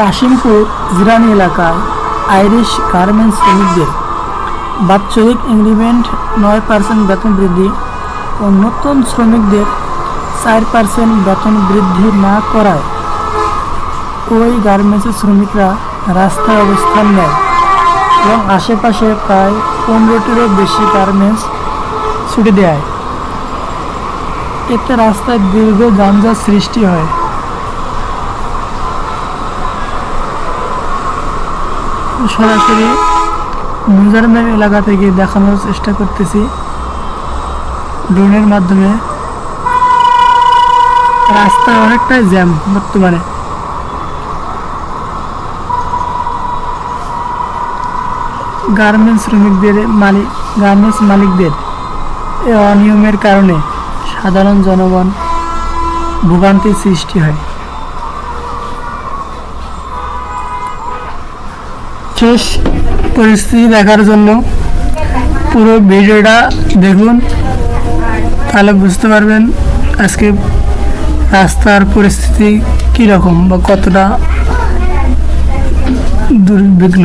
কাশিমপুর জিরানি এলাকায় Irish garments শ্রমিকদের বাৎসরিক ইনক্রিমেন্ট নয় পার্সেন্ট বেতন বৃদ্ধি ও নতুন শ্রমিকদের চার পার্সেন্ট বেতন বৃদ্ধি না করায় ওই গার্মেন্টসের শ্রমিকরা রাস্তায় অবস্থান নেয় এবং আশেপাশে প্রায় পনেরোটিরও বেশি গার্মেন্টস ছুটি দেয়। এতে রাস্তায় দীর্ঘ যানজট সৃষ্টি হয়। সরাসরি মেজারমেন্ট এলাকা থেকে দেখানোর চেষ্টা করতেছি। ড্রোনের মাধ্যমে। রাস্তা অনেকটাই জ্যাম বর্তমানে। গার্মেন্টস শ্রমিকদের মালিক গার্মেন্টস মালিকদের অনিয়মের কারণে সাধারণ জনগণ ভোগান্তির সৃষ্টি হয়। শেষ পরিস্থিতি দেখার জন্য পুরো ভিডিওটা দেখুন, তাহলে বুঝতে পারবেন আজকে রাস্তার পরিস্থিতি কীরকম বা কতটা দুর্বিঘ্ন।